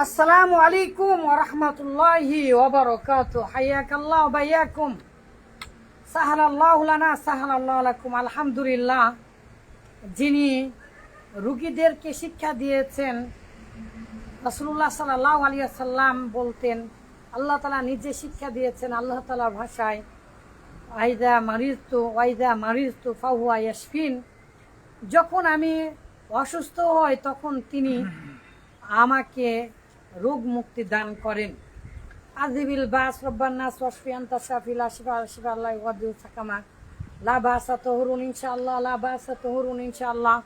আসসালামু আলাইকুম ওরহমতুল্লাহি ওবরকাত হাইয়াকাল্লাহ বাইয়াকুম। সাহালাল্লাহ লানা সাহালাল্লাহ আলাইকুম। আলহামদুলিল্লাহ, যিনি রুগীদেরকে শিক্ষা দিয়েছেন রসুল্লাহ সাল্লাহ আলিয়া সাল্লাম বলতেন, আল্লাহ তালা নিজে শিক্ষা দিয়েছেন আল্লাহ তালার ভাষায়, আইদা মারিজতু ওয়াইদা মারিজতু ফাহুয়া ইয়াসফিন যখন আমি অসুস্থ হই, তখন তিনি আমাকে রোগ মুক্তি দান করেন। আজিবিল বাস রব্বান্নাস ওয়াসফিয়ান তাসাফিল আশিফা আশিফা আল্লাহ ওয়াদিউ সাকামা লা বাসা তহরুন ইনশাআল্লাহ, লা বাসা তহরুন ইনশাআল্লাহ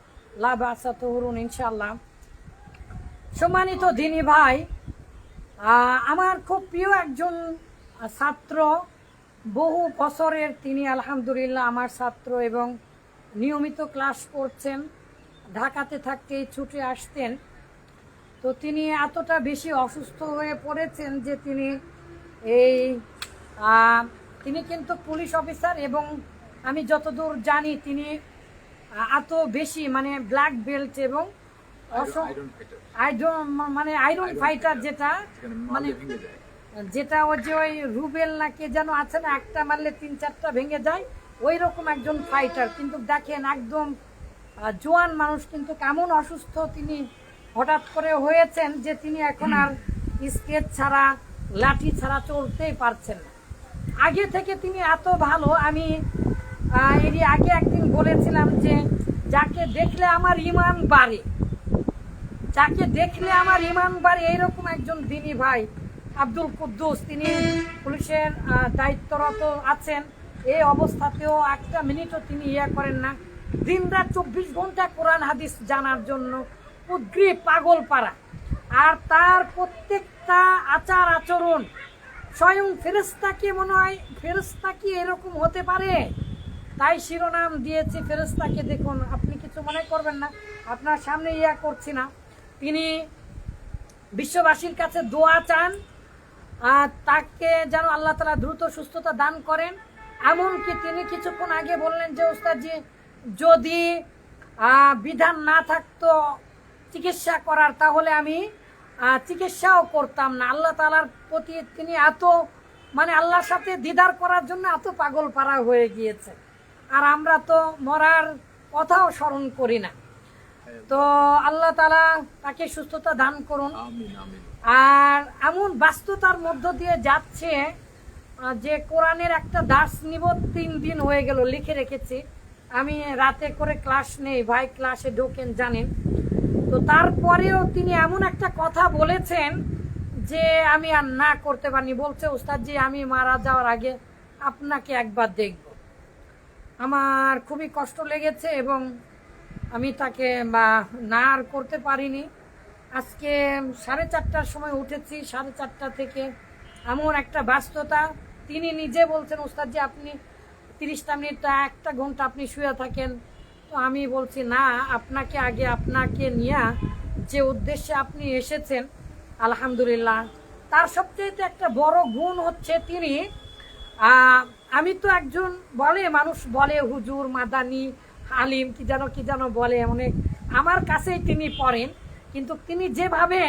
বাসা তহরুন ইনশাআল্লাহ। সম্মানিত দিনী ভাই আমার খুব প্রিয় একজন ছাত্র, বহু বছরের তিনি আলহামদুলিল্লাহ আমার ছাত্র এবং নিয়মিত ক্লাস করছেন। ঢাকাতে থাকতেই ছুটে আসতেন। তো তিনি এতটা বেশি অসুস্থ হয়ে পড়েছেন যে তিনি এই তিনি কিন্তু পুলিশ অফিসার এবং আমি যতদূর জানি তিনি এত বেশি মানে ব্ল্যাক বেল্ট এবং মানে আয়রন ফাইটার যেটা মানে যেটা ওই যে ওই রুবেল না কে যেন আছে না একটা মারলে তিন চারটা ভেঙে যায় ওই রকম একজন ফাইটার কিন্তু দেখেন একদম জোয়ান মানুষ কিন্তু কেমন অসুস্থ তিনি হঠাৎ করে হয়েছেন যে তিনি এখন আর স্কেচ ছাড়া, লাঠি ছাড়া চলতেই পারছেন না। আগে থেকে তিনি এত ভালো, আমি এরই আগে একদিন বলেছিলাম যে, যাকে দেখলে আমার ইমান বাড়ে, যাকে দেখলে আমার ইমান বাড়ে, এইরকম একজন দিনী ভাই, আব্দুল কুদ্দুস। তিনি পুলিশের দায়িত্বরত আছেন। এই অবস্থাতেও একটা মিনিটও তিনি ইয়ে করেন না। দিন রাত চব্বিশ ঘণ্টা কোরআন হাদিস জানার জন্য উদ্গ্রীব পাগল পাড়া আর তার প্রত্যেকটা আচার আচরণ স্বয়ং ফেরেস্তা কি মনে হয় ফেরেস্তা কি এরকম হতে পারে? তাই শিরোনাম দিয়েছি ফেরেস্তাকে দেখুন, আপনি কিছু মনে করবেন না, আপনার সামনে ইয়া করছি না। তিনি বিশ্ববাসীর কাছে দোয়া চান তাকে যেন আল্লাহ তালা দ্রুত সুস্থতা দান করেন। এমনকি তিনি কিছুক্ষণ আগে বললেন যে, ওস্তাদজি, যদি বিধান না থাকতো চিকিৎসা করার তাহলে আমি চিকিৎসাও করতাম না। আল্লাহ তালার প্রতি তিনি এত মানে আল্লাহর সাথে দিদার করার জন্য এত পাগল পাড়া হয়ে গিয়েছে। আর আমরা তো মরার কথাও স্মরণ করি না। তো আল্লাহ তালা তাকে সুস্থতা দান করুন। আর এমন ব্যস্ততার মধ্য দিয়ে যাচ্ছে যে কোরআনের একটা দাস নিব তিন দিন হয়ে গেল লিখে রেখেছি। আমি রাতে করে ক্লাস নেই ভাই ক্লাসে ঢোকেন জানেন। তো তারপরেও তিনি এমন একটা কথা বলেছেন যে আমি আর না করতে পারিনি। বলছে উস্তাদজি আমি মারা যাওয়ার আগে আপনাকে একবার দেখব। আমার খুবই কষ্ট লেগেছে এবং আমি তাকে বা না আর করতে পারিনি। আজকে সাড়ে চারটার সময় উঠেছি, সাড়ে চারটা থেকে এমন একটা ব্যস্ততা। তিনি নিজে বলছেন ওস্তাদ যে আপনি তিরিশটা মিনিট, একটা ঘণ্টা আপনি শুয়ে থাকেন। আমি বলছি, না, আপনাকে আগে আপনাকে নিয়ে যে উদ্দেশ্যে আপনি এসেছেন, আলহামদুলিল্লাহ, তার সবচেয়ে একটা বড় গুণ হচ্ছে তিনি আমি তো একজন বলে, মানুষ বলে, হুজুর, মাদানি, আলিম, কি যেন কি যেন বলে, অনেক, আমার কাছেই তিনি পড়েন, কিন্তু তিনি যেভাবে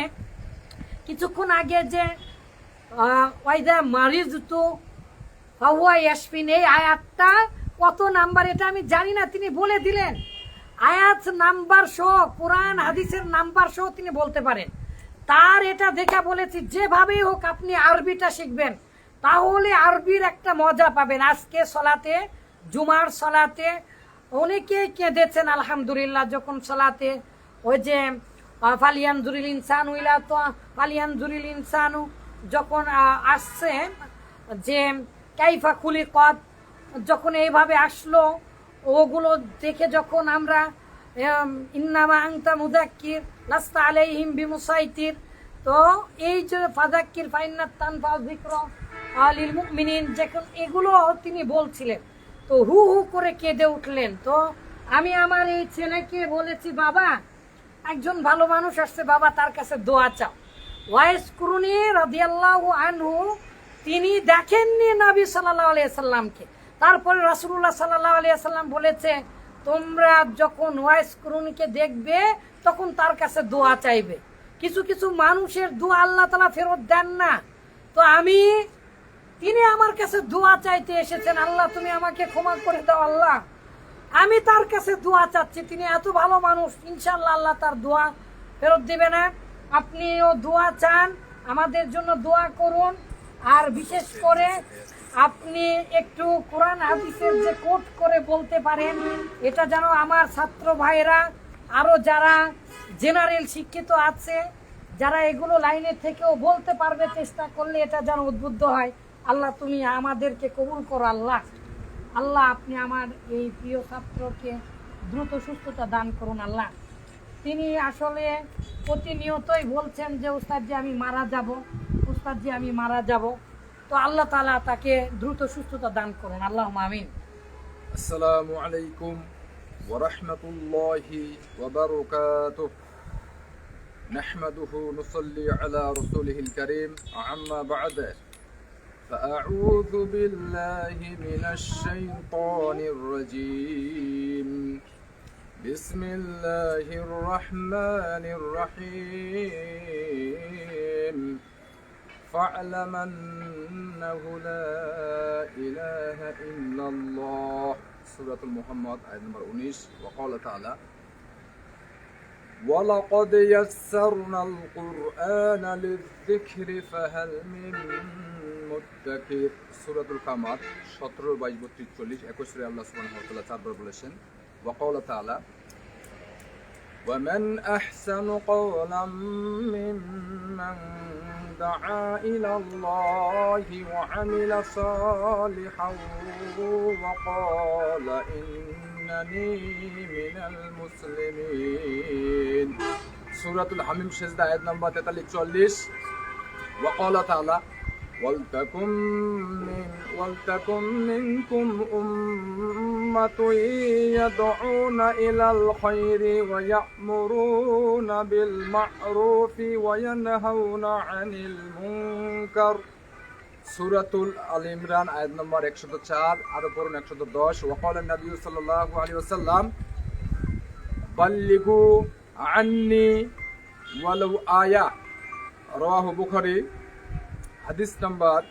কিছুক্ষণ আগে যে ওয়াইদা মারিজ তো ফাহুয়া ইয়াসমিন এই আয়াতটা কত নাম্বার এটা আমি জানি না, তিনি বলে দিলেন। আয়াত নাম্বার সহ, কোরআন, হাদিসের নাম্বার সহ তিনি বলতে পারেন। তার এটা দেখা বলেছি যেভাবেই হোক আপনি আরবিটা শিখবেন, তাহলে আরবির একটা মজা পাবেন। আজকে সলাতে, জুমার সলাতে, অনেকেই কেঁদেছেন, আলহামদুলিল্লাহ, যখন সলাতে ওই যে ফালিয়ান জুরিল ইনসানু ইলা তো ফালিয়ান জুরিল ইনসানু যখন আসছে যে, কাইফা খুলি কদ যখন এইভাবে আসলো, ওগুলো দেখে যখন আমরা ইন্নামা আংতা মুদাক্কির, লাস্তা আলাইহিম বিমুসাইতির, তো এই যে ফাজাক্কির ফাইন্নাত তানফা যিকর আলিল মুমিনিন, যখন এগুলো তিনি বলছিলেন, তো হু হু করে কেঁদে উঠলেন। তো আমি আমার এই ছেলেকে বলেছি, বাবা, একজন ভালো মানুষ আসছে, বাবা, তার কাছে দোয়া চাও। ওয়াইস কুরুনি রাদিয়াল্লাহু আনহু, তিনি দেখেননি নবী সাল্লাল্লাহু আলাইহি সাল্লামকে। তারপরে রাসূলুল্লাহ সাল্লাল্লাহু আলাইহি সাল্লাম বলেছে তোমরা যখন ওয়াইস কুরুনিকে দেখবে, তখন তার কাছে দোয়া চাইবে। কিছু কিছু মানুষের দোয়া আল্লাহ তালা ফেরত দেন না। তো আমি, তিনি আমার কাছে দোয়া চাইতে এসেছেন, আল্লাহ, তুমি আমাকে ক্ষমা করে দাও, আল্লাহ। আমি তার কাছে দোয়া চাচ্ছি, তিনি এত ভালো মানুষ ইনশাল্লাহ আল্লাহ তার দোয়া ফেরত দেবে না। আপনিও দোয়া চান, আমাদের জন্য দোয়া করুন। আর বিশেষ করে আপনি একটু কোরআন হাদিসের যে কোট করে বলতে পারেন, এটা যেন আমার ছাত্র ভাইরা আরও যারা জেনারেল শিক্ষিত আছে, যারা এগুলো লাইনের থেকেও বলতে পারবে চেষ্টা করলে এটা যেন উদ্বুদ্ধ হয়। আল্লাহ, তুমি আমাদেরকে কবুল করো, আল্লাহ। আল্লাহ, আপনি আমার এই প্রিয় ছাত্রকে দ্রুত সুস্থতা দান করুন, আল্লাহ। তিনি আসলে প্রতিনিয়তই বলছেন যে উস্তাদজি আমি মারা যাব। উস্তাদজি আমি মারা যাব। তো আল্লাহ তালা তাকে দ্রুত সুস্থতা দান করুন আল্লাহ আমিন السلام عليكم ورحمة الله وبركاته نحمده نصلي على رسوله الكريم أما بعد فأعوذ بالله من الشيطان الرجيم بسم الله الرحمن الرحيم فاعلم أنه لا إله إلا الله سورة محمد آية نمبر 19 وقال تعالى ولقد يسرنا القرآن للذكر فهل من মুত্তাকির সূরাতুল কামার 17 22 32 40 21 সূরা আল্লাহ সুবহানাহু ওয়া তাআলা চারবার বলেছেন وقال تعالى ومن أحسن قولا ممن دعا إلى الله وعمل صالحا وقال إنني من المسلمين. سورة الحميم شزدة آيات نمبر 43 وقال تعالى ولتكن من ولتكن منكم أمة يدعون إلى الخير ويأمرون بالمعروف وينهون عن المنكر সুরাতুল আল ইমরান আয়াত নম্বর একশত চার আরো পড়ুন একশত দশ ওয়াকাল নবী সাল্লাল্লাহু আলাইহি ওয়াসাল্লাম বাল্লিগু আন্নি ওয়ালাউ আয়া রাওয়াহু বুখারী হাদিস নাম্বার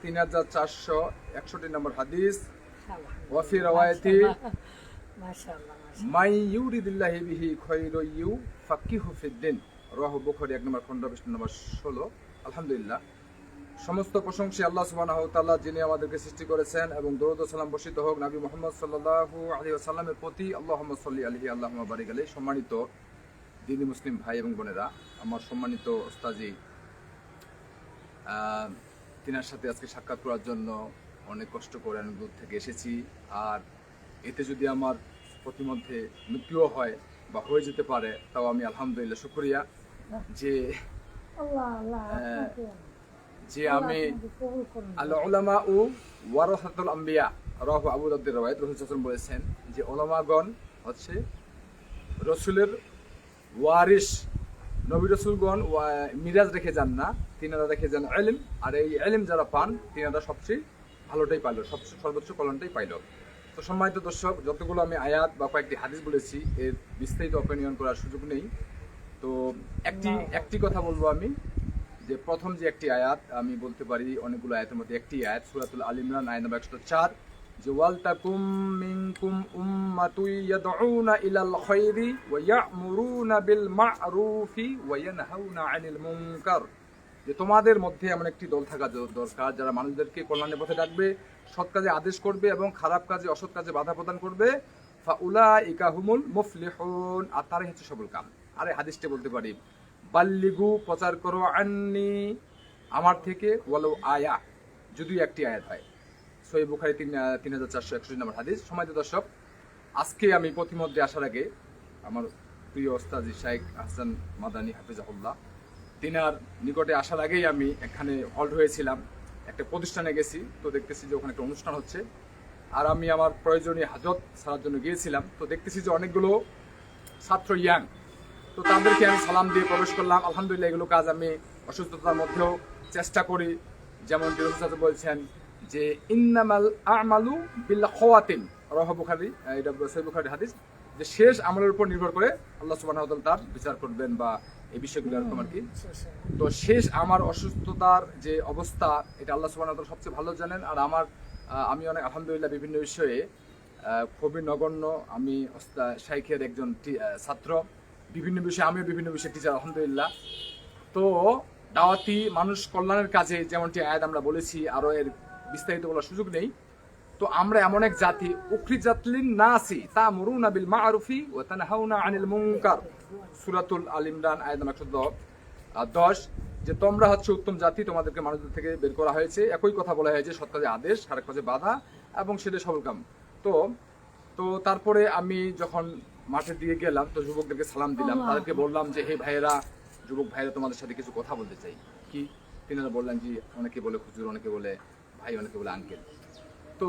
তিন হাজার চারশো একষট্টি নম্বর হাদিস। ওয়াফি রাওয়ায়াতি মাশাআল্লাহ মাই ইউরিদিল্লাহি বিহি খৈরু ইউ ফাকিহু ফিদ্দিন রাহু বুখারী এক নম্বর খণ্ড বিশ নম্বর ষোলো। আলহামদুলিল্লাহ। সমস্ত প্রশংসী আল্লাহ সুবহানাহু ওয়া তাআলা যিনি আমাদেরকে সৃষ্টি করেছেন এবং দরুদ ও সালাম বর্ষিত হোক নবী মুহাম্মদ সাল্লাল্লাহু আলাইহি ওয়াসাল্লামের প্রতি আল্লাহুম্মা সাল্লি আলাইহি আল্লাহুম্মা বারিক আলাইহি। সম্মানিত দিনী মুসলিম ভাই এবং বোনেরা আমার সম্মানিত ওস্তাজি তিনার সাথে আজকে সাক্ষাৎ করার জন্য অনেক কষ্ট করে আমি দূর থেকে এসেছি। আর এতে যদি আমার প্রতিমধ্যে মৃত্যুও হয় বা হয়ে যেতে পারে তাও আমি আলহামদুলিল্লাহ শুকরিয়া যে আল্লাহ আল্লাহ হ্যাঁ, যে আমি আপনাকে কবুল করুন। আল ওলামা ও ওয়ারহাতুল আম্বিয়া রাহু আবু দাউদের রাওয়ায়াত রসুল সাল্লাল্লাহু বলেছেন যে ওলামাগণ হচ্ছে রসুলের ওয়ারিস নবী রসুলগণ মিরাজ রেখে যান না তিনি তিনারা রেখে যান এলিম আর এই এলিম যারা পান তিনি তিনারা সবচেয়ে ভালোটাই পাইল সবচেয়ে সর্বোচ্চ কল্যাণটাই পাইল। তো সম্মানিত দর্শক যতগুলো আমি আয়াত বা কয়েকটি হাদিস বলেছি এর বিস্তারিত অপিনিয়ন করার সুযোগ নেই। তো একটি একটি কথা বলব আমি যে প্রথম যে একটি আয়াত আমি বলতে পারি অনেকগুলো আয়াতের মধ্যে একটি আয়াত সূরাতুল আল ইমরান আয়াত নম্বর 104 যে ওয়াল তাকুম মিনকুম উম্মাতু ইয়াদউনা ইলাল খায়রি ওয়া ইয়া'মুরুনা বিল মা'রুফি ওয়া ইয়ানহাউনা আনিল মুনকার যে তোমাদের মধ্যে এমন একটি দল থাকা দরকার, যারা মানুষদেরকে কল্যাণের পথে ডাকবে, সৎ কাজে আদেশ করবে এবং খারাপ কাজে, অসৎ কাজে বাধা প্রদান করবে, ফাউলাইকা হুমুল মুফলিহুন। আর তারাই হচ্ছে সবল কাম। আরে হাদিসটা বলতে পারি, বাল্লিগু প্রচার করো আন্নি, আমার থেকে ওয়ালো আয়া, যদিও একটি আয়াত হয়। সই বুখারি তিন তিন হাজার চারশো একষট্টি নম্বর হাদিস। সময় দর্শক, আজকে আমি প্রতিমধ্যে আসার আগে আমার প্রিয় ওস্তাজি শাইখ হাসান মাদানী হাফিজাহুল্লাহ, তিনার নিকটে আসার আগেই আমি এখানে হল্ড হয়েছিলাম। একটা প্রতিষ্ঠানে গেছি, তো দেখতেছি যে ওখানে একটা অনুষ্ঠান হচ্ছে। আর আমি আমার প্রয়োজনীয় হাজত ছাড়ার জন্য গিয়েছিলাম, তো দেখতেছি যে অনেকগুলো ছাত্র ইয়াং, তো তাদেরকে আমি সালাম দিয়ে প্রবেশ করলাম। আলহামদুলিল্লাহ এগুলো কাজ আমি অসুস্থতার মধ্যেও চেষ্টা করি। যেমন বলছেন যে ইন্নামাল আমালু বিল খওয়াতিন রহ বুখারি এটা সৈয়দ বুখারি হাদিস। যে শেষ আমলের উপর নির্ভর করে আল্লাহ ওয়া তার বিচার করবেন বা এই বিষয়গুলো এরকম আর কি। তো শেষ আমার অসুস্থতার যে অবস্থা এটা আল্লাহ ওয়া সবচেয়ে ভালো জানেন। আর আমার আমি অনেক আলহামদুলিল্লাহ বিভিন্ন বিষয়ে খুবই নগণ্য। আমি শাইখের একজন ছাত্র। বিভিন্ন বিষয়ে আমিও বিভিন্ন বিষয়ে টিচার আলহামদুলিল্লাহ। তো দাওয়াতি মানুষ কল্যাণের কাজে যেমনটি আয়াত আমরা বলেছি আরও এর বিস্তারিত বলার সুযোগ নেই। তো আমরা এমন এক জাতি উখরিজাতলিন নাসি তামুরুনা বিল মারুফি ওয়া তানহাউনা আনিল মুনকার। সূরাতুল আল ইমরান 14 আর 10 যে তোমরা হচ্ছে উত্তম জাতি তোমাদেরকে মানুষদের থেকে বের করা হয়েছে। একই কথা বলা হয়েছে সৎ কাজে আদেশ খারাপ কাজে বাধা এবং সেটা সফল কাম। তো তো তারপরে আমি যখন মাঠের দিকে গেলাম তো যুবকদেরকে সালাম দিলাম। তাদেরকে বললাম যে হে ভাইয়েরা যুবক ভাইয়েরা তোমাদের সাথে কিছু কথা বলতে চাই। কি? তিনারা বললেন যে অনেকে বলে হুজুর অনেকে বলে ভাই অনেকে বলে আঙ্কেল তো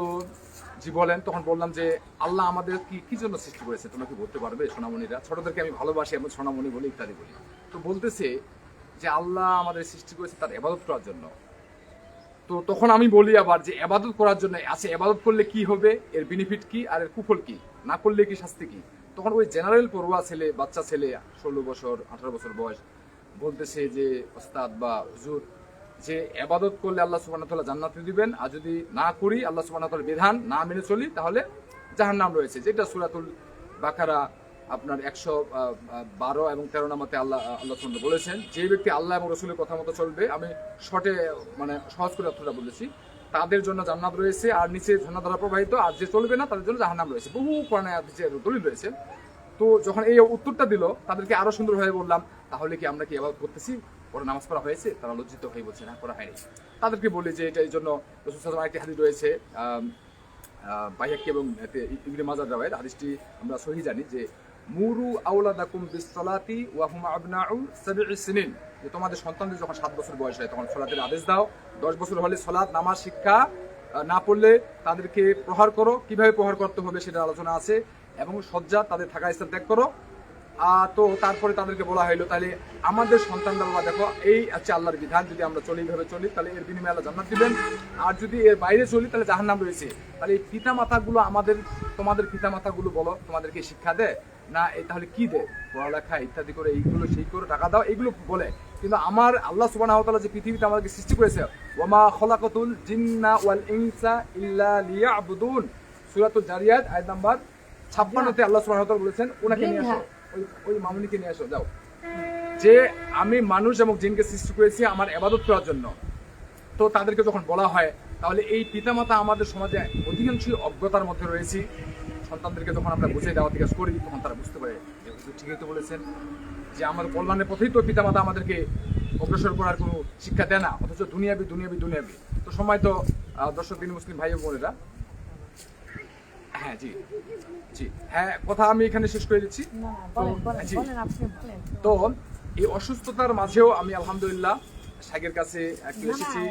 জি বলেন, তখন বললাম যে, আল্লাহ আমাদের কি কি জন্য সৃষ্টি করেছে? তোমরা কি বলতে পারবে সোনামণিরা? ছোটদেরকে আমি ভালোবাসি এবং সোনামণি বলি ইত্যাদি বলি। তো বলতেছে যে, আল্লাহ আমাদের সৃষ্টি করেছে তার এবাদত করার জন্য। তো তখন আমি বলি আবার যে এবাদত করার জন্য আছে এবাদত করলে কি হবে? এর বেনিফিট কি? আর এর কুফল কি? না করলে কি শাস্তি কি? তখন ওই জেনারেল পড়ুয়া ছেলে, বাচ্চা ছেলে, ষোলো বছর, আঠারো বছর বয়স, বলতেছে যে, ওস্তাদ বা হুজুর যে এবাদত করলে আল্লাহ সুবাহ জান্নাতে দিবেন, আর যদি না করি আল্লাহ সুবাহ বিধান না মেনে চলি, তাহলে জাহান্নাম রয়েছে। যেটা সুরাতুল বাকারা আপনার একশো বারো এবং তেরো নামাতে আল্লাহ আল্লাহ সুবহানাহু বলেছেন, যে ব্যক্তি আল্লাহ এবং রসুলের কথা মতো চলবে, আমি শর্টে মানে সহজ করে অর্থটা বলেছি, তাদের জন্য জান্নাত রয়েছে, আর নিচে ঝর্ণা দ্বারা প্রবাহিত, আর যে চলবে না, তাদের জন্য জাহান্নাম রয়েছে। বহু হাদিসে দলিল রয়েছে। তো যখন এই উত্তরটা দিল, তাদেরকে আরও সুন্দরভাবে বললাম, তাহলে কি আমরা কি এবার করতেছি? ওরা নামাজ পড়া হয়েছে, তারা লজ্জিত হয়ে বলছে, না করা হয়নি। তাদেরকে বলি যে এটা এই জন্য রসুল সাল্লাম একটি হাদিস রয়েছে বাইহাক্কি এবং ইবনে মাজার রাওয়ায়াত, হাদিসটি আমরা সহি জানি যে, মুরু আওলাদাকুম বিসসালাতি ওয়া হুম আবনাউ সাবঈ সিনিন। যে তোমাদের সন্তানদের যখন সাত বছর বয়স হয়, তখন সলাতের আদেশ দাও। দশ বছর হলে সলাৎ নামাজ, শিক্ষা না পড়লে তাদেরকে প্রহার করো। কীভাবে প্রহার করতে হবে সেটা আলোচনা আছে এবং সজ্জা তাদের থাকা স্থান ত্যাগ করো। তো তারপরে তাদেরকে বলা হইল, তাহলে আমাদের সন্তানরা বাবা দেখো, এই হচ্ছে আল্লাহর বিধান, যদি আমরা চলি এইভাবে চলি, তাহলে এর বিনিময়ে আল্লাহ জান্নাত দিবেন। আর যদি এর বাইরে চলি, তাহলে জাহান্নাম রয়েছে। তাহলে এই পিতা মাতাগুলো আমাদের, তোমাদের পিতা মাতাগুলো বলো, তোমাদেরকে শিক্ষা দেয়, না, এই তাহলে কি দেয়? পড়ালেখা ইত্যাদি করে, এইগুলো সেই করে টাকা দাও এগুলো বলে। কিন্তু আমার আল্লাহ সুবহানাহু ওয়া যে পৃথিবীতে আমাদেরকে সৃষ্টি করেছে, ওয়ামা খলাকাতুল জিন্না ওয়াল ইনসা ইল্লা লিয়াবুদুন। সূরাতুল জারিয়াত, আয়াত নাম্বার 56 তে আল্লাহ ওয়া বলেছেন ওনাকে নিয়ে আসো। ওই মামুনিকে নিয়ে আসো, যাও। যে আমি মানুষ এবং জিনকে সৃষ্টি করেছি আমার এবাদত করার জন্য। তো তাদেরকে যখন বলা হয়, তাহলে এই পিতামাতা আমাদের সমাজে অধিকাংশই অজ্ঞতার মধ্যে রয়েছে। সন্তানদেরকে যখন আমরা বুঝে দেওয়া থেকে করি, তখন তারা বুঝতে পারে যে হুজুর ঠিকই তো বলেছেন যে আমাদের কল্যাণের পথেই তো পিতামাতা আমাদেরকে অগ্রসর করার কোনো শিক্ষা দেয় না, অথচ দুনিয়াবি দুনিয়াবি দুনিয়াবি। তো সময় তো দর্শক, দিন মুসলিম ভাই বোনেরা হ্যাঁ জি। জি। হ্যাঁ কথা আমি এখানে শেষ করে দিচ্ছি। তো, এই অসুস্থতার মাঝেও আমি আলহামদুলিল্লাহ শাকের কাছে একটু এসেছি।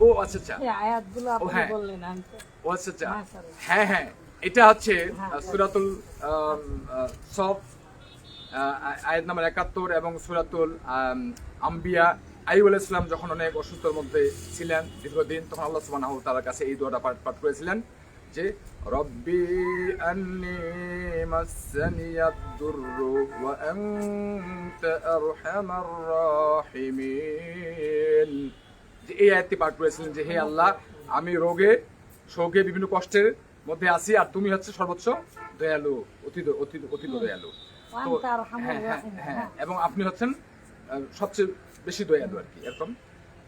ও আচ্ছা আচ্ছা। আপনি হ্যাঁ। ও আচ্ছা আচ্ছা। হ্যাঁ হ্যাঁ এটা হচ্ছে হ্যাঁ, সুরাতুল সফ আয়াত নাম্বার একাত্তর এবং সুরাতুল আম্বিয়া আইব ইসলাম যখন অনেক অসুস্থর মধ্যে ছিলেন দীর্ঘদিন তখন আল্লাহ ওয়া তাআলার কাছে এই দোয়াটা পাঠ পাঠ করেছিলেন যে রব্বি আন্নি মাসানিয়াদ দুররু ওয়া আনতা আরহামার রাহিমিন যে এই আয়াতটি পাঠ করেছিলেন যে হে আল্লাহ আমি রোগে শোকে বিভিন্ন কষ্টের মধ্যে আছি আর তুমি হচ্ছে সর্বোচ্চ দয়ালু অতি অতি অতি দয়ালু তো হ্যাঁ হ্যাঁ হ্যাঁ হ্যাঁ। এবং আপনি হচ্ছেন সবচেয়ে বেশি দয়ালু আর কি এরকম।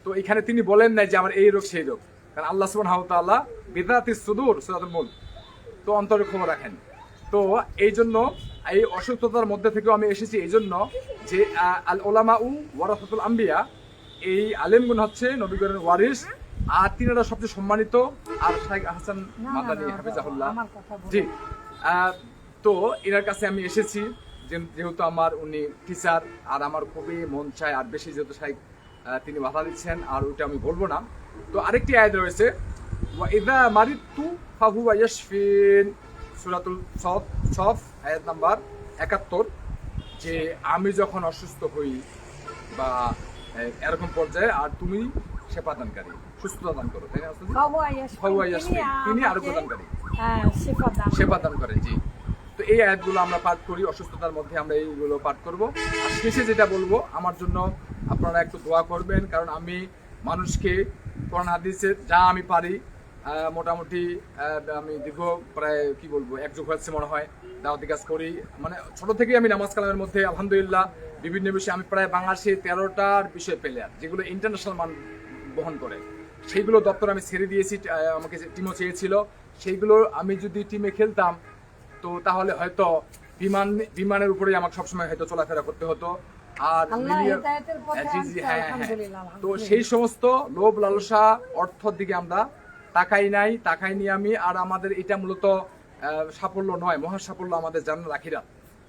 তো এখানে তিনি বলেন নাই যে আমার এই রোগ সেই রোগ। কারণ আল্লাহ সুবহানাহু ওয়া তাআলা বিদাতি সুদূর সূরাতুল মুলক তো অন্তরে খবর রাখেন। তো এই জন্য এই অসুস্থতার মধ্যে থেকেও আমি এসেছি এই জন্য যে আল ওলামা উ ওয়ারাসাতুল আম্বিয়া এই আলেমগুন হচ্ছে নবীগণের ওয়ারিস আর তিনারা সবচেয়ে সম্মানিত আর শাইখ হাসান মাদানী হাফিজাহুল্লাহ। জি তো এনার কাছে আমি এসেছি। যেহেতু আমার উনি টিচার আর আমার খুবই মন চায় আর বেশি যেহেতু আহ, তিনি বাধা দিচ্ছেন আর ওইটা আমি বলব না। তো আরেকটি আয়াত রয়েছে ওয়াইদা মারিতু ফাহুয়া ইয়াশফিন। সূরাতুল সফ সফ আয়াত নাম্বার 71 যে আমি যখন অসুস্থ হই বা এরকম পর্যায়ে আর তুমি সেবা দানকারী সুস্থতা দান করো তাই না তিনি আরোগ্য দানকারী। হ্যাঁ, সেবা দান করেন জি। তো এই আয়াতগুলো আমরা পাঠ করি, অসুস্থতার মধ্যে আমরা এইগুলো পাঠ করব। আর শেষে যেটা বলব, আমার জন্য আপনারা একটু দোয়া করবেন, কারণ আমি মানুষকে কোরআন হাদিসের যা আমি পারি মোটামুটি আমি দীর্ঘ প্রায়, কি বলব, এক হচ্ছে মনে হয়, দাওয়াতি কাজ করি। মানে ছোট থেকেই আমি নামাজ কালামের মধ্যে, আলহামদুলিল্লাহ, বিভিন্ন বিষয়ে আমি প্রায় বাংলাদেশে তেরোটার বিষয় প্লেয়ার যেগুলো ইন্টারন্যাশনাল মান বহন করে। সেইগুলো দপ্তর আমি ছেড়ে দিয়েছি আমাকে টিমও চেয়েছিল, সেইগুলো আমি যদি টিমে খেলতাম তো তাহলে হয়তো বিমান বিমানের উপরেই আমাকে সবসময় হয়তো চলাফেরা করতে হতো। আর হ্যাঁ, হ্যাঁ, হ্যাঁ। তো সেই সমস্ত লোভ লালসা অর্থর দিকে আমরা তাকাই নাই তাকাইনি আমি। আর আমাদের এটা মূলত সাফল্য নয় মহা সাফল্য আমাদের জান রাখিরা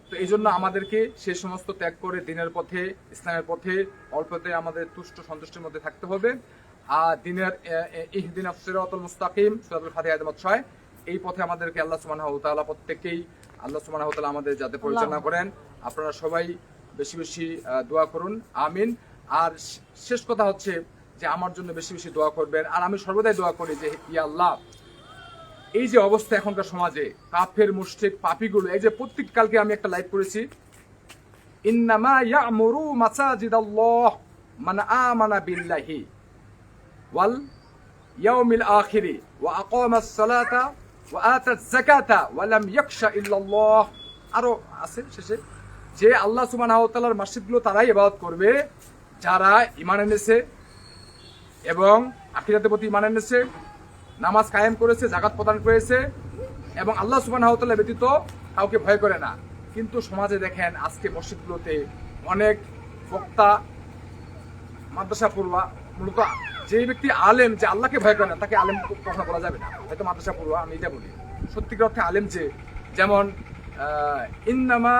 তো এই জন্য আমাদেরকে সেই সমস্ত ত্যাগ করে দিনের পথে ইসলামের পথে অল্পতে আমাদের তুষ্ট সন্তুষ্টির মধ্যে থাকতে হবে। আর দিনের ইহদিন সিরাতুল মুস্তাকিম সূরাতুল ফাতিহা ছয়। এই পথে আমাদেরকে আল্লাহ সুবহানাহু ওয়া তাআলা প্রত্যেককেই আল্লাহ সুবহানাহু ওয়া তাআলা আমাদের যাতে পরিচালনা করেন। আপনারা সবাই বেশি বেশি দোয়া করুন। আমিন। আর শেষ কথা হচ্ছে যে আমার জন্য বেশি বেশি দোয়া করবেন। আর আমি সর্বদাই দোয়া করি যে ইয়া আল্লাহ এই যে অবস্থা এখনকার সমাজে কাফের মুশরিক পাপিগুলো এই যে প্রত্যেক কালকে আমি একটা লাইভ করেছি। ইন্নামা ইয়ামুরু মাসাজিদাল্লাহ মান আমানা বিল্লাহি ওয়াল ইয়াউমিল আখিরি ওয়া আকামাস সালাতা ওয়া আতাজ যাকাতা ওয়া লাম ইল্লাল্লাহ আরও আছে শেষে। যে আল্লাহ ওয়া তাআলার মসজিদগুলো তারাই ইবাদত করবে, যারা ঈমান এনেছে এবং আখিরাতের প্রতি ইমান এনেছে, নামাজ কায়েম করেছে জাকাত প্রদান করেছে, এবং আল্লাহ সুবহানাহু ওয়া ব্যতীত কাউকে ভয় করে না। কিন্তু সমাজে দেখেন, আজকে মসজিদগুলোতে অনেক বক্তা, মাদ্রাসা পড়ুয়া মূলত যে ব্যক্তি আলেম যে আল্লাহকে ভয় করে না তাকে আলেম কখনো বলা যাবে না। হয়তো মাদ্রাসা পড়ুয়া আমি এটা বলি। সত্যিকার অর্থে আলেম যে যেমন ইন্নামা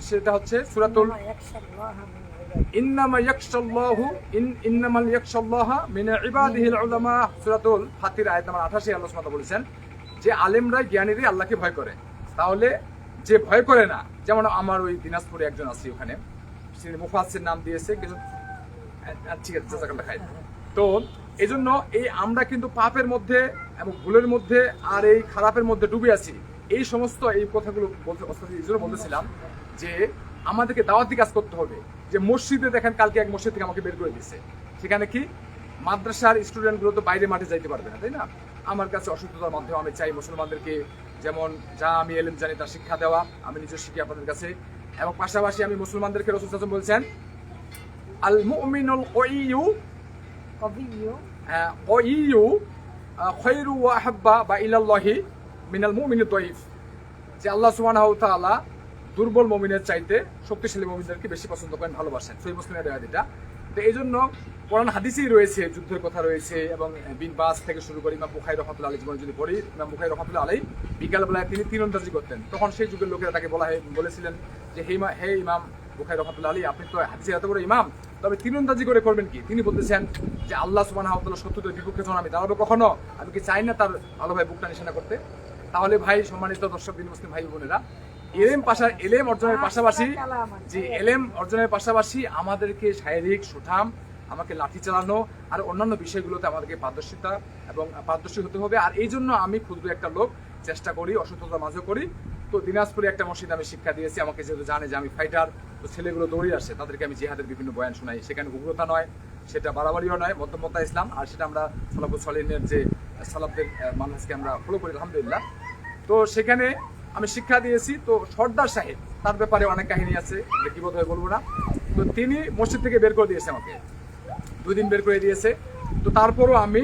সেটা হচ্ছে সুরাতুল। ইন্নামা ইয়াকশাল্লাহু ইন ইন্নামাল ইয়াকশাল্লাহা মিন ইবাদিহিল উলামা সূরাতুল ফাতির আয়াত নাম্বার 28 আল্লাহ সুবহানাহু বলেছেন যে আলেমরা জ্ঞানীরাই আল্লাহকে ভয় করে। তাহলে যে ভয় করে না যেমন আমার ওই দিনাজপুরে একজন আছে ওখানে তিনি মুফাসসির নাম দিয়েছে কিন্তু আহ, ঠিক আছে জাযাকাল্লাহ খাইর তো এই জন্য এই আমরা কিন্তু পাপের মধ্যে এবং ভুলের মধ্যে আর এই খারাপের মধ্যে ডুবে আছি। এই সমস্ত এই কথাগুলো বলতে এই জন্য বলতেছিলাম যে আমাদেরকে দাওয়াতি কাজ করতে হবে। যে মসজিদে দেখেন কালকে এক মসজিদ থেকে আমাকে বের করে দিচ্ছে সেখানে কি? মাদ্রাসার স্টুডেন্টগুলো তো বাইরে মাঠে যাইতে পারবে না, তাই না? আমার কাছে অসুস্থতার মাধ্যমে আমি চাই মুসলমানদেরকে যেমন যা আমি এলেম জানি তা শিক্ষা দেওয়া, আমি নিজে শিখি আপনাদের কাছে। এবং পাশাপাশি আমি মুসলমানদেরকে রসুল বলছেন আল মুমিনুল কইয়ু কবিও কইয়ু খৈরু ওয়া হাব্বা বা ইলাল্লাহি মিনাল মুমিনি তয়িফ যে আল্লাহ সুবহানাহু ওয়া তাআলা দুর্বল মুমিনের চাইতে শক্তিশালী মুমিনদেরকে বেশি পছন্দ করেন ভালোবাসেন। সহি মুসলিমের এটা। তো এই জন্য কোরআন হাদিসেই রয়েছে যুদ্ধের কথা রয়েছে এবং বিন বাস থেকে শুরু করে ইমাম বুখারি রহমতুল্লাহ আলী জীবন যদি পড়ি ইমাম বুখারি রহমতুল্লাহ আলী বিকালবেলায় তিনি তীরন্দাজি করতেন। তখন সেই যুগের লোকেরা তাকে বলা হয় বলেছিলেন যে হে ইমা- হে ইমাম বুখারি রহমতুল্লাহ আলী আপনি তো হাদিসের এত বড় ইমাম তবে তীরন্দাজি করে করবেন কি? তিনি বলতেছেন যে আল্লাহ ওয়া তাআলা শত্রুদের বিপক্ষে যখন আমি দাঁড়াবো কখনো? আমি কি চাই না তার ভালো ভাই বুকটা নিশানা করতে? তাহলে ভাই সম্মানিত দর্শক দিন মুসলিম ভাই বোনেরা এলেম পাশা এলেম অর্জনের পাশাপাশি যে এলেম অর্জনের পাশাপাশি আমাদেরকে শারীরিক সুঠাম আমাকে লাঠি চালানো আর অন্যান্য বিষয়গুলোতে আমাদেরকে পারদর্শিতা এবং পারদর্শী হতে হবে। আর এই জন্য আমি ক্ষুদ্র একটা লোক চেষ্টা করি অসুস্থতার মাঝে করি। তো দিনাজপুরে একটা মসজিদ আমি শিক্ষা দিয়েছি। আমাকে যেহেতু জানে যে আমি ফাইটার তো ছেলেগুলো দৌড়িয়ে আসছে, তাদেরকে আমি জিহাদের বিভিন্ন বয়ান শোনাই। সেখানে উগ্রতা নয়, সেটা বাড়াবাড়িও নয়, মধ্যমতা ইসলাম। আর সেটা আমরা সালাফুল সালিনের যে সালাফদের মানুষকে আমরা ফলো করি, আলহামদুলিল্লাহ। তো সেখানে আমি শিক্ষা দিয়েছি, তো সর্দার সাহেব, তার ব্যাপারে অনেক কাহিনী আছে বোধ হয় বলব না। তো তিনি মসজিদ থেকে বের করে দিয়েছে আমাকে। দুই দিন বের করে দিয়েছে। তো তারপরও আমি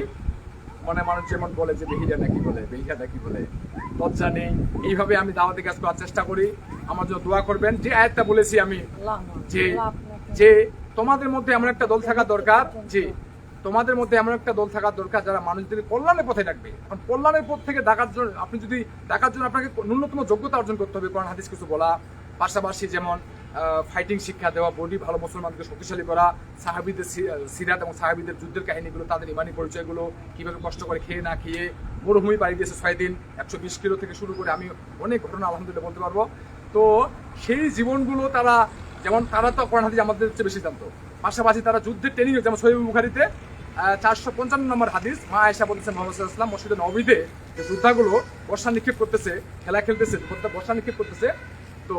মনে মানুষ যেমন বলে যে বেহিরা নাকি বলে বেহিরা নাকি বলে, লজ্জা নেই। এইভাবে আমি দাওয়াতে কাজ করার চেষ্টা করি। আমার জন্য দোয়া করবেন। যে আয়াতটা বলেছি আমি যে যে তোমাদের মধ্যে এমন একটা দল থাকা দরকার যে তোমাদের মধ্যে এমন একটা দল থাকা দরকার যারা মানুষদের কল্যাণের পথে ডাকবে। কারণ কল্যাণের পথ থেকে ডাকার জন্য আপনি যদি ডাকার জন্য আপনাকে ন্যূনতম যোগ্যতা অর্জন করতে হবে কোরআন হাদিস কিছু বলা। পাশাপাশি যেমন ফাইটিং শিক্ষা দেওয়া বডি ভালো মুসলমানকে শক্তিশালী করা সাহাবিদের সিরাত এবং সাহাবিদের যুদ্ধের কাহিনীগুলো তাদের ইমানি পরিচয়গুলো কীভাবে কষ্ট করে খেয়ে না খেয়ে মরুভূমি পাড়ি দিয়েছে ছয় দিন একশো বিশ কিলো থেকে শুরু করে আমি অনেক ঘটনা আলহামদুলিল্লাহ বলতে পারব। তো সেই জীবনগুলো তারা, যেমন তারা তো কোরআন হাদিস আমাদের চেয়ে বেশি জানতো। পাশাপাশি তারা যুদ্ধের ট্রেনিং যেমন সহিহ বুখারিতে চারশো পঞ্চান্ন নম্বর হাদিস, মা আয়সা বলছেন মোহাম্মদ সাল্লাহ ইসলাম মসজিদে নবীতে যে যোদ্ধাগুলো বর্ষা নিক্ষেপ করতেছে, খেলা খেলতেছে বর্ষা নিক্ষেপ করতেছে, তো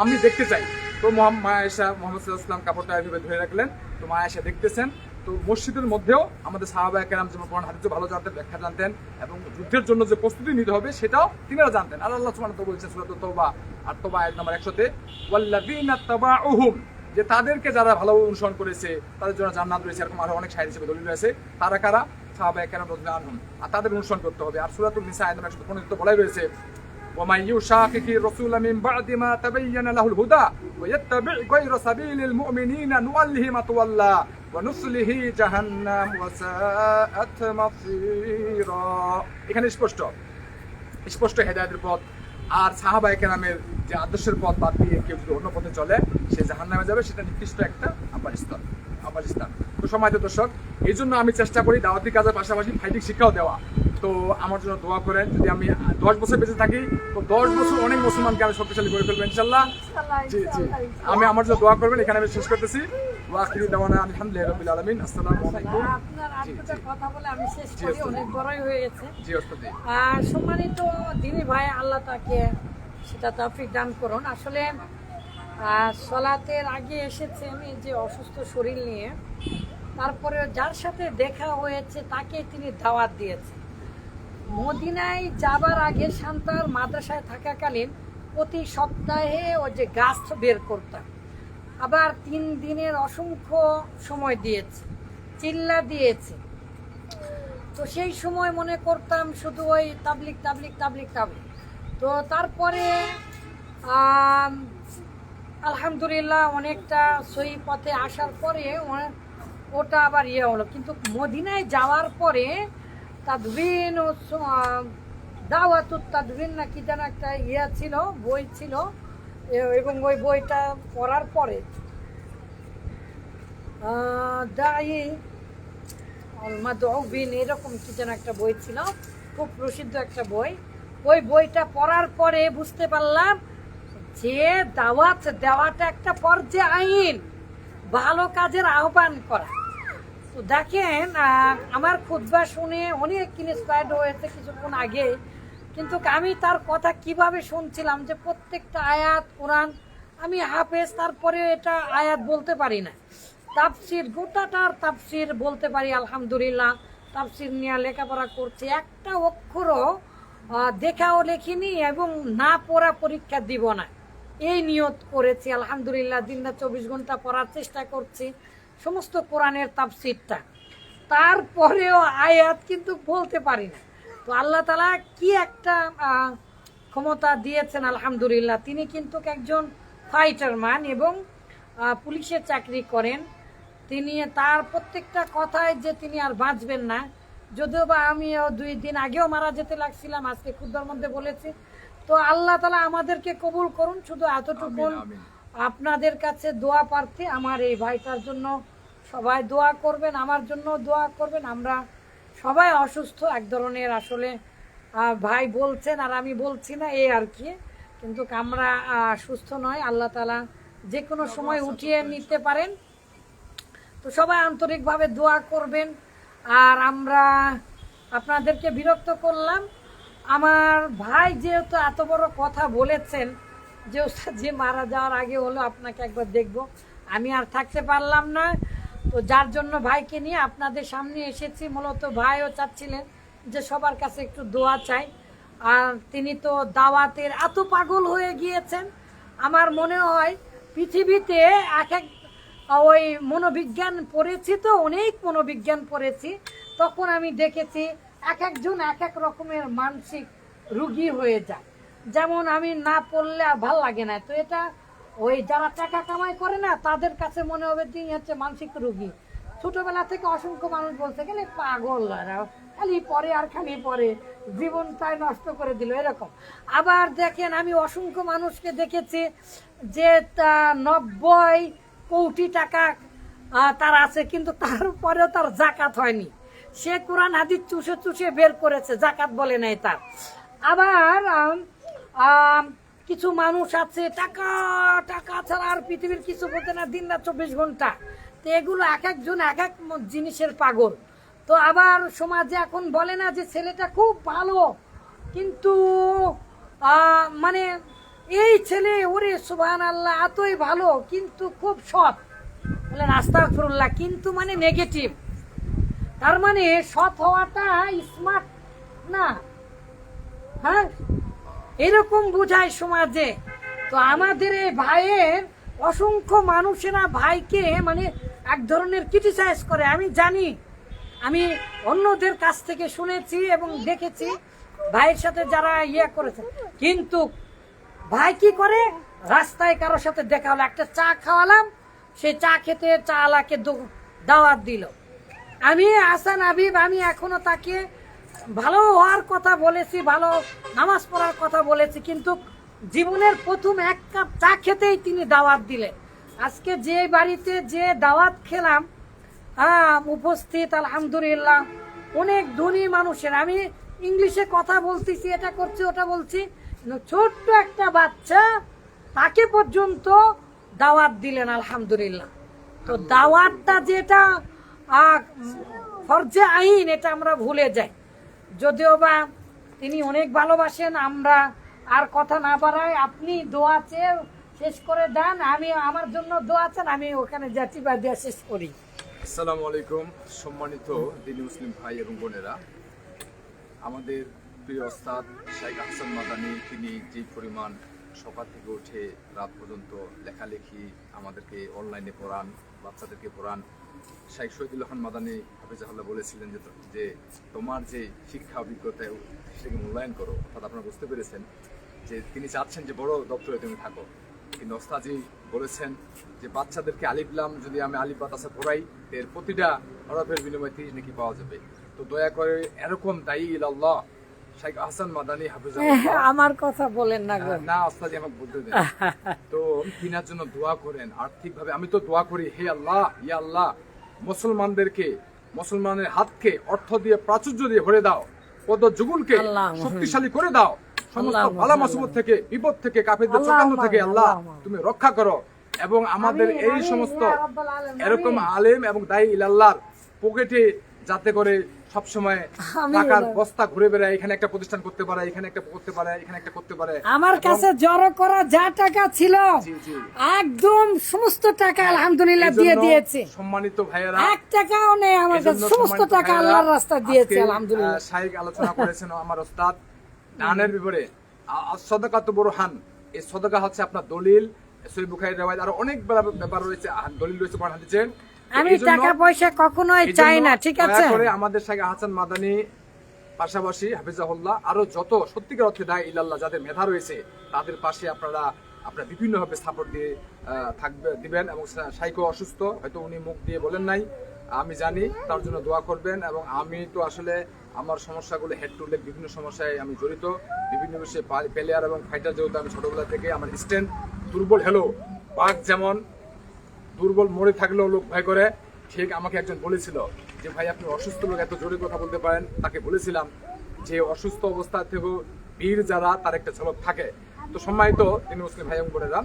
আমি দেখতে চাই। তো মোহাম্মদ মায়েশা মোহাম্মদ সাল্লাহ কাপড়টা এভাবে ধরে রাখলেন, তো মায়েশা দেখতেছেন তো মসজিদের মধ্যেও আমাদের সাহাবা কেরাম যেমন কোরআন হাদিস ভালো জানতেন ব্যাখ্যা জানতেন এবং যুদ্ধের জন্য যে প্রস্তুতি নিতে হবে সেটাও তিনারা জানতেন আর আল্লাহ সুবহানাহু ওয়া তাআলা বলছেন সূরা তওবা আর তওবা আয়াত নাম্বার 100 তে ওয়াল্লাযিনা তাবাউহুম যে তাদেরকে যারা ভালোভাবে অনুসরণ করেছে তাদের জন্য জান্নাত রয়েছে এরকম আরো অনেক শায়ের হিসেবে দলিল রয়েছে তারা কারা সাহাবা কেরাম রাদিয়াল্লাহু আনহুম আর তাদের অনুসরণ করতে হবে আর সূরাতুন নিসা আয়াত নাম্বার 115 তো বলাই রয়েছে ومن يشاقق الرسول من بعد ما تبين له الهدى ويتبع غير سبيل المؤمنين نوله ما تولى ونصله جهنم وساءت مصيرا এখানে স্পষ্ট স্পষ্ট হেদায়তের পথ আর সাহাবায়ে কেরামের যে আদর্শের পথ বাদ দিয়ে কেউ যদি অন্য পথে চলে সে জাহান্নামে যাবে সেটা নির্দিষ্ট একটা আপারিস্তান আপারিস্তান তো সময় দর্শক এই জন্য আমি চেষ্টা করি দাওয়াতি কাজের পাশাপাশি ফাইটিং শিক্ষাও দেওয়া তো আমার জন্য দোয়া করেন যদি আমি দশ বছর বেঁচে থাকি তো দশ বছর অনেক মুসলমানকে আমি শক্তিশালী করে ফেলবো ইনশাল্লাহ জি জি আমি আমার জন্য দোয়া করবেন এখানে আমি শেষ করতেছি ওয়াকিরি দাওয়ানা আলহামদুলিল্লাহ রাব্বিল আলামিন আসসালামু আলাইকুম। আপনার জি, কথা বলে আমি শেষ করি অনেক বড়ই হয়ে গেছে। জি ওস্তাদ। আর সম্মানিত দিনী ভাই আল্লাহ তাকে সেটা তাফিক দান করুন। আসলে সলাতের আগে এসেছে আমি যে অসুস্থ শরীর নিয়ে। তারপরে যার সাথে দেখা হয়েছে তাকে তিনি দাওয়াত দিয়েছে। মদিনায় যাবার আগে শান্তার মাদ্রাসায় থাকাকালীন প্রতি সপ্তাহে ও যে গাছ বের করতাম। আবার তিন দিনের অসংখ্য সময় দিয়েছে, চিল্লা দিয়েছে। তো সেই সময় মনে করতাম শুধু ওই তাবলিক তাবলিক তাবলিক তাবলিক। তো তারপরে আলহামদুলিল্লাহ অনেকটা সই পথে আসার পরে ওটা আবার ইয়ে হলো। কিন্তু মদিনায় যাওয়ার পরে তাদবিন দাওয়াতুত তাদবিন না কি যেন একটা ইয়ে ছিল, বই ছিল এবং ওই বইটা পড়ার পরে এরকম কি যেন একটা বই ছিল, খুব প্রসিদ্ধ একটা বই। ওই বইটা পড়ার পরে বুঝতে পারলাম যে দাওয়াত দেওয়াটা একটা পর্যায়ে আইন, ভালো কাজের আহ্বান করা। তো দেখেন আমার খুদ্া শুনে অনেক ইন্সপায়ার্ড হয়েছে কিছুক্ষণ আগে। কিন্তু আমি তার কথা কীভাবে শুনছিলাম যে প্রত্যেকটা আয়াত, কোরআন, আমি হাফেজ, তারপরে এটা আয়াত বলতে পারি না। তাফসির, গোটাটার তাফসির বলতে পারি, আলহামদুলিল্লাহ। তাফসির নিয়ে লেখাপড়া করছি। একটা অক্ষরও দেখাও লেখিনি এবং না পড়া পরীক্ষা দিব না। এই নিয়ত করেছি, আলহামদুলিল্লাহ। দিন রাত চব্বিশ ঘণ্টা পড়ার চেষ্টা করছি সমস্ত কোরআনের তাফসিরটা। তারপরেও আয়াত কিন্তু বলতে পারি না। তো আল্লাহ তালা কি একটা ক্ষমতা দিয়েছেন আলহামদুলিল্লাহ। তিনি কিন্তু একজন ফাইটার ম্যান এবং পুলিশের চাকরি করেন। তিনি তার প্রত্যেকটা কথায় যে তিনি আর বাঁচবেন না। যদিও বা আমিও দুই দিন আগেও মারা যেতে লাগছিলাম আজকে ক্ষুদ্র মধ্যে বলেছি। তো আল্লাহ তালা আমাদেরকে কবুল করুন শুধু এতটুকু। আপনাদের কাছে দোয়া প্রার্থী। আমার এই ভাইটার জন্য সবাই দোয়া করবেন আমার জন্য দোয়া করবেন। আমরা সবাই অসুস্থ এক ধরনের আসলে ভাই বলছেন আর আমি বলছি না এই আর কি। কিন্তু আমরা সুস্থ নয় আল্লাহ তালা যে কোনো সময় উঠিয়ে নিতে পারেন। তো সবাই আন্তরিকভাবে দোয়া করবেন। আর আমরা আপনাদেরকে বিরক্ত করলাম। আমার ভাই যেহেতু এত বড় কথা বলেছেন যে ওস্তাদ যে মারা যাওয়ার আগে হলো আপনাকে একবার দেখব। আমি আর থাকতে পারলাম না। তো যার জন্য ভাইকে নিয়ে আপনাদের সামনে এসেছি, মূলত ভাইও চাচ্ছিলেন যে সবার কাছে একটু দোয়া চাই। আর তিনি তো দাওয়াতের এত পাগল হয়ে গিয়েছেন, আমার মনে হয় পৃথিবীতে এক এক, ওই মনোবিজ্ঞান পড়েছি তো, অনেক মনোবিজ্ঞান পড়েছি, তখন আমি দেখেছি এক একজন এক এক রকমের মানসিক রুগী হয়ে যায়। যেমন আমি না পড়লে আর ভালো লাগে না। তো এটা ওই যারা টাকা কামাই করে না, তাদের কাছে মনে হবে তিনি হচ্ছে মানসিক রুগী। ছোটবেলা থেকে অসংখ্য মানুষ বলতে গেলে পাগল। খালি পরে আর খালি পরে। জীবনটাই নষ্ট করে দিল, এরকম। আবার দেখেন, আমি অসংখ্য মানুষকে দেখেছি যে তা নব্বই কোটি টাকা তার আছে, কিন্তু তারপরেও তার জাকাত হয়নি। সে কোরআন, হাদিস চুষে চুষে বের করেছে, জাকাত বলে নাই তার। আবার কিছু মানুষ আছে, টাকা টাকা ছাড়া আর পৃথিবীর কিছু বলতে না, দিন রাত চব্বিশ ঘণ্টা। তো এগুলো এক একজন এক এক জিনিসের পাগল। তো আবার সমাজে এখন বলে না যে ছেলেটা খুব ভালো, কিন্তু মানে এই ছেলে, ওরে সুবান আল্লাহ এতই ভালো, কিন্তু খুব সৎ। বলে রাস্তা ফিরুল্লাহ কিন্তু মানে নেগেটিভ তার মানে সৎ হওয়াটা স্মার্ট না। হ্যাঁ? এরকম বোঝায় সমাজে। তো আমাদের এই ভাইয়ের অসংখ্য মানুষেরা ভাইকে মানে এক ধরনের ক্রিটিসাইজ করে, আমি জানি। আমি অন্যদের কাছ থেকে শুনেছি এবং দেখেছি ভাইয়ের সাথে যারা ইয়ে করেছে। কিন্তু ভাই কি করে? রাস্তায় কারোর সাথে দেখা হলো, একটা চা খাওয়ালাম সেই চা খেতে চা আলাকে দাওয়াত দিল। আমি, আসান আবিব, আমি এখনও তাকে ভালো হওয়ার কথা বলেছি, ভালো নামাজ পড়ার কথা বলেছি, কিন্তু জীবনের প্রথম এক কাপ চা খেতেই তিনি দাওয়াত দিলেন। আজকে যে বাড়িতে যে দাওয়াত খেলাম উপস্থিত, আলহামদুলিল্লাহ, অনেক ধনী মানুষের। আমি ইংলিশে কথা বলতেছি, এটা করছি, ওটা বলছি। ছোট্ট একটা বাচ্চা তাকে পর্যন্ত দাওয়াত দিলেন, আলহামদুলিল্লাহ। তো দাওয়াতটা যেটা ফরজে আইন, এটা আমরা ভুলে যাই। যদিও বা তিনি অনেক ভালোবাসেন, আমরা আর কথা না বাড়াই আপনি দোয়া চেয়ে শেষ করে দেন, আমি আমার জন্য দোয়া চান, আমি ওখানে যাচ্ছি বা দেওয়া শেষ করি। আসসালামু আলাইকুম, সম্মানিত দিনী মুসলিম ভাই এবং বোনেরা। আমাদের প্রিয় ওস্তাদ শাইখ হাসান মাদানি, তিনি যে পরিমাণ সকাল থেকে উঠে রাত পর্যন্ত লেখালেখি আমাদেরকে অনলাইনে পড়ান, বাচ্চাদেরকে পড়ান শাইখ শহীদুল রহমান মাদানি হাফিজাহুল্লাহ বলেছিলেন যে যে তোমার যে শিক্ষা অভিজ্ঞতা সেটাকে মূল্যায়ন করো। অর্থাৎ আপনারা বুঝতে পেরেছেন যে তিনি চাচ্ছেন যে বড় দপ্তরে তুমি থাকো। কিন্তু ওস্তাজি বলেছেন যে বাচ্চাদেরকে আলিফলাম যদি আমি আলিফ বাতাসা পড়াই এর প্রতিটা হরফের বিনিময়ে তিরিশ নাকি পাওয়া যাবে। তো দয়া করে এরকম দায়ী ইলাল্লাহ শাইখ হাসান মাদানি হাফিজাহুল্লাহ আমার কথা বলেন না না ওস্তাজি আমাকে বলতে দেন। তো তিনার জন্য দোয়া করেন। আর্থিকভাবে আমি তো দোয়া করি হে আল্লাহ ইয়া আল্লাহ। মুসলমানদেরকে মুসলমানের হাতকে অর্থ দিয়ে প্রাচুর্য দিয়ে ভরে দাও পদ যুগুলকে। শক্তিশালী করে দাও সমস্ত। ভালা মুসিবত থেকে বিপদ থেকে কাফেরদের চক্রান্ত থেকে আল্লাহ তুমি রক্ষা করো এবং আমাদের এই সমস্ত এরকম আলেম এবং দায়ী ইলাল্লার পকেটে যাতে করে সবসময় টাকার বস্তা ঘুরে বেড়ায় এখানে একটা প্রতিষ্ঠান করতে পারে এখানে একটা করতে পারে এখানে একটা করতে পারে। আমার কাছে জড়ো করা যা টাকা ছিল। একদম সমস্ত টাকা আলহামদুলিল্লাহ দিয়ে দিয়েছে। সম্মানিত ভাইয়েরা এক টাকাও নেই আমার কাছে সমস্ত টাকা আল্লাহর রাস্তা দিয়েছে আলহামদুলিল্লাহ। শাইখ আলোচনা করেছেন আমার ওস্তাদ। দানের বিবরে সদকা তো বড়হান এই সদকা হচ্ছে আপনার দলিল সই বুখারি রেওয়ায়ত আরও অনেক বেলা- ব্যাপার রয়েছে দলিল রয়েছে কোরআন হাদিসের তো আমি টাকা পয়সা কখনোই চাই না ঠিক আছে? আমাদের শাইখ হাসান মাদানি পাশাপাশি হাফিজাহুল্লাহ আরও যত সত্যিকার অর্থে দায় ইলাল্লাহ যাদের মেধা রয়েছে তাদের পাশে আপনারা আপনারা বিভিন্নভাবে সাপোর্ট দিয়ে থাকবে দিবেন এবং শাইখও অসুস্থ হয়তো উনি মুখ দিয়ে বলেন নাই আমি জানি তার জন্য দোয়া করবেন এবং আমি তো আসলে আমার সমস্যাগুলো হেড টু লেগ বিভিন্ন সমস্যায় আমি জড়িত বিভিন্ন বিষয়ে প্লেয়ার এবং ফাইটার যেহেতু আমি ছোটবেলা থেকে আমার স্ট্রেংথ দুর্বল হ্যালো বাঘ যেমন দুর্বল মরে থাকলেও লোক ভয় করে। ঠিক আমাকে একজন বলেছিল যে, ভাই, আপনি অসুস্থ লোক, এত জোরে কথা বলতে পারেন। তাকে বলেছিলাম যে, অসুস্থ অবস্থা থেকেও বীর যারা, তার একটা ঝলক থাকে। তো সম্মানিত তিনি মুসলিম ভাই বোনেরা,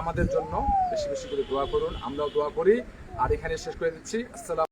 আমাদের জন্য বেশি বেশি করে দোয়া করুন। আমরাও দোয়া করি। আর এখানে শেষ করে দিচ্ছি। আসসালাম